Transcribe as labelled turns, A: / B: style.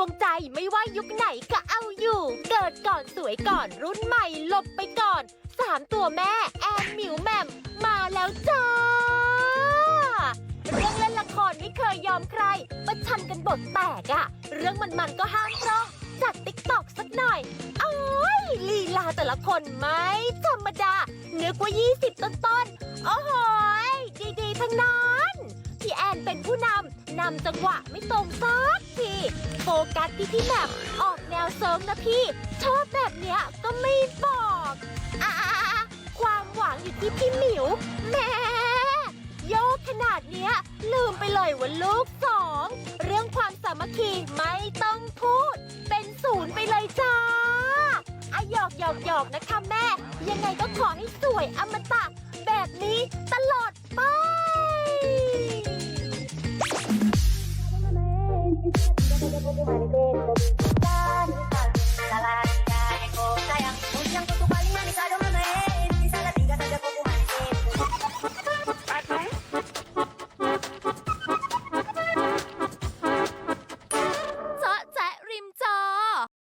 A: วงใจไม่ว่ายุคไหนก็เอาอยู่ เกิดก่อนสวยก่อนรุ่นใหม่หลบไปก่อน สามตัวแม่แอนมิวแหมมมาแล้วจ้า เรื่องเล่นละครไม่เคยยอมใคร ประชันกันบทแตกอะเรื่องมันมันก็ห้ามพร้องจัดติ๊กตอกสักหน่อยโอ้ยลีลาแต่ละคนไม่ธรรมดาเนื้อกว่า 20 ต้นๆโอ้โหดีๆ ทั้งนั้น พี่แอนเป็นผู้นำนำจังหวะไม่ตรงสักทีโฟกัสที่พี่แหม่มออกแนวเซิร์งนะพี่ ชอบแบบเนี้ยก็ไม่บอกอ่าความหวังอยู่ที่พี่หมิวแม่โยกขนาดเนี้ย ลืมไปเลยว่าลูกสองเรื่องความสามัคคีไม่ต้องพูด เป็นศูนย์ไปเลยจ้าอะหยอกหยอกหยอกนะคะแม่ ยังไงก็ขอให้สวยอมตะ แบบนี้ตลอดไป